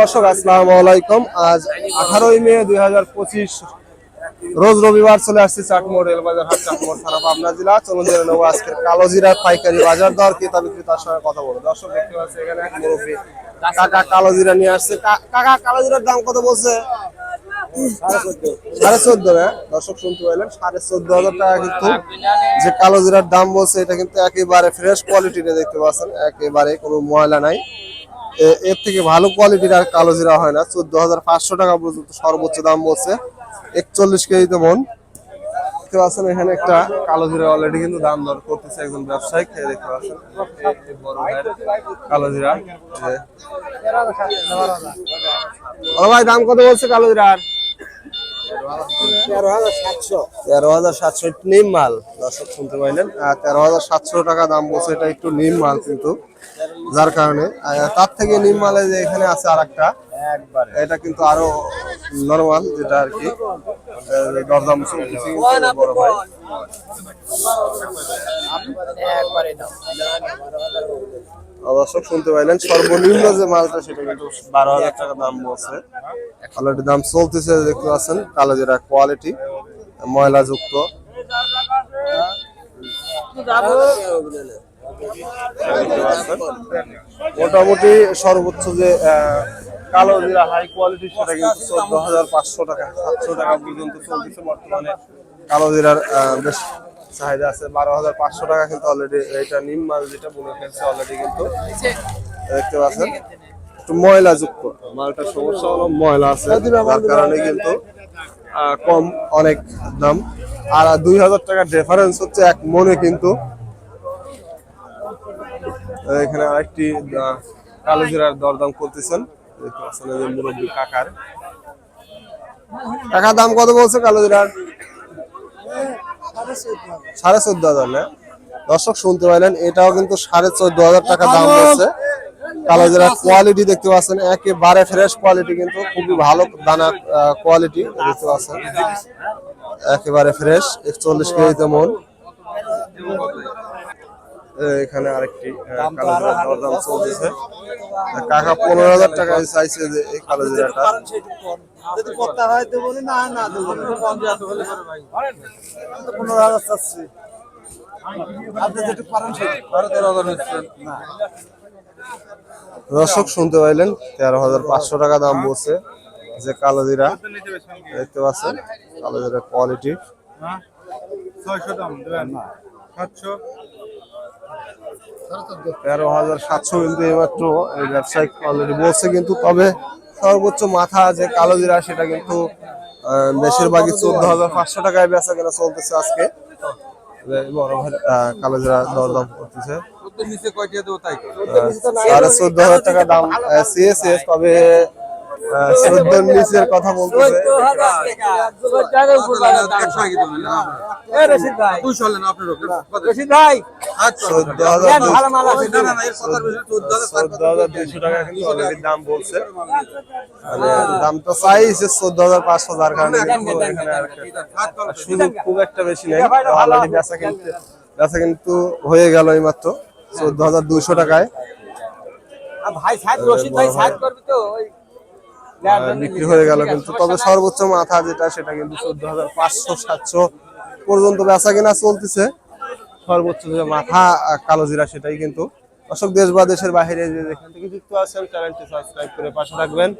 দর্শক, আসসালামু আলাইকুম। আজ আঠারোই মে দুই হাজার পঁচিশ, রোজ রবিবার চলে আসছে চাটমোড় রেলবাজার হাট চাটমোড় থানা, পাবনা জেলা। চলুন জেনে নেব আজকের কালো জিরার পাইকারি বাজার দর ক্রেতা বিক্রেতার সঙ্গে কথা বলব। দর্শক, দেখতে পাচ্ছি এখানে এক মুরব্বী কাকা কালো জিরা নিয়ে আসছে। কাকা, কালো জিরার দাম কত বলছে? সাড়ে চোদ্দ না দর্শক, শুনতে পাইলেন সাড়ে চোদ্দ হাজার টাকা কিন্তু যে কালো জিরার দাম বলছে, এটা কিন্তু একেবারে ফ্রেশ কোয়ালিটির দেখতে পাচ্ছেন। একেবারে কোনো ময়লা নাই। এর থেকে ভালো কোয়ালিটির আর কালো জিরা হয় না। চোদ্দ হাজার পাঁচশো টাকা পর্যন্ত সর্বোচ্চ দাম বলছে। একচল্লিশ কেজিতে মন। দেখতে পাচ্ছেন এখানে একটা কালো জিরা অলরেডি কিন্তু দাম দর করতেছে একজন ব্যবসায়িক খেয়ে দেখতে পাচ্ছেন। কালো জিরা। ভাই, দাম কত বলছে কালো জিরার? তেরো হাজার সাতশো। নিম মাল। দর্শক শুনতে পাইলেন। তেরো হাজার সাতশো টাকা দাম বলছে এটা একটু নিম মাল কিন্তু যার কারণে। তার থেকে নিম মালে যে এখানে আছে আর একটা এটা কিন্তু আরও নরমাল যেটা আর কি। দরদাম বড় ভাই। দর্শক শুনতে পাইলেন সর্বনিম্ন যে মালটা সেটা কিন্তু বারো হাজার টাকা দাম বলছে। অলরেডি দাম চলতেছে, দেখতে পাচ্ছেন, কালো যেটা কোয়ালিটি ময়লা যুক্ত। মোটামুটি সর্বোচ্চ যে কালো জিরা হাই কোয়ালিটি সেটা কিন্তু চোদ্দ হাজার পাঁচশো টাকা, সাতশো টাকা পর্যন্ত চলতেছে বর্তমানে। কালো জিরার বেশ চাহিদা আছে, বারো হাজার পাঁচশো টাকা কিন্তু অলরেডি এটা নিম মাল যেটা বুনে ফেলছে অলরেডি কিন্তু। দেখতে পাচ্ছেন। একটু ময়লা যুক্ত মালটার সমস্যা হলো ময়লা আছে যার কারণে কিন্তু কম অনেক দাম। আর দুই হাজার টাকার ডিফারেন্স হচ্ছে এক মনে কিন্তু। এখানে আরেকটি আহ, কালো জিরার দরদাম করতেছেন। যে মুরব্বী কাকার। কাকা দাম কত বলছে কালো জিরার? সাড়ে চোদ্দ হাজার না? দর্শক শুনতে পাইলেন এটাও কিন্তু সাড়ে চোদ্দ হাজার টাকা দাম বলছে। কালো জিরা কোয়ালিটি দেখতে পাচ্ছেন একেবারে ফ্রেশ কোয়ালিটি কিন্তু খুবই ভালো দানা কোয়ালিটি দেখতে পাচ্ছেন। একেবারে ফ্রেশ একচল্লিশ কেজিতে মন। এ, এখানে আরেকটি আহ, কালো জিরার দরদাম চলতেছে। কাকা পনেরো হাজার টাকা চাইছে যে এই কালো জিরাটা। হয় পনেরো হাজার চাচ্ছি। আপনি যেটুকু পারেন সেটুকু। না। দর্শক শুনতে পাইলেন তেরো হাজার পাঁচশো টাকা দাম বলছে যে কালো জিরা দেখতে পাচ্ছেন কালো জিরার কোয়ালিটি তেরো হাজার সাতশো কিন্তু এইমাত্র এই ব্যবসায়িক অলরেডি বলছে কিন্তু তবে সর্বোচ্চ মাথা যে কালো জিরা সেটা কিন্তু বেশিরভাগই চোদ্দ হাজার পাঁচশো টাকায় বেচা কেনা চলতেছে আজকে। বড় ভাই কালো জিরা দরদাম করতেছে। সাড়ে চোদ্দ হাজার টাকা দাম সিএসএস তবে চোদ্দ নিচের কথা বলতেছে। চোদ্দ হাজার দুইশো। টাকা। কিন্তু অলরেডি দাম বলছে। মানে দাম তো চাইছে চোদ্দ হাজার পাঁচশো যার কারণে সুযোগ খুব একটা বেশি নেই। অলরেডি বেচা কিন্তু বেচা কিন্তু হয়ে গেল এই মাত্র চোদ্দ হাজার দুইশো টাকায়। ভাই সাইড রশিদ ভাই সাইড করবি তো বিক্রি হয়ে গেল কিন্তু তবে সর্বোচ্চ মাথা যেটা সেটা কিন্তু চোদ্দ হাজার পাঁচশো সাতশো পর্যন্ত বেচা কেনা চলতেছে। সর্বোচ্চ যে মাথা কালো জিরা সেটাই কিন্তু। অশোক দেশ বা দেশের বাইরে যে যেখান থেকে যুক্ত আছেন চ্যানেলটি সাবস্ক্রাইব করে পাশে থাকবেন।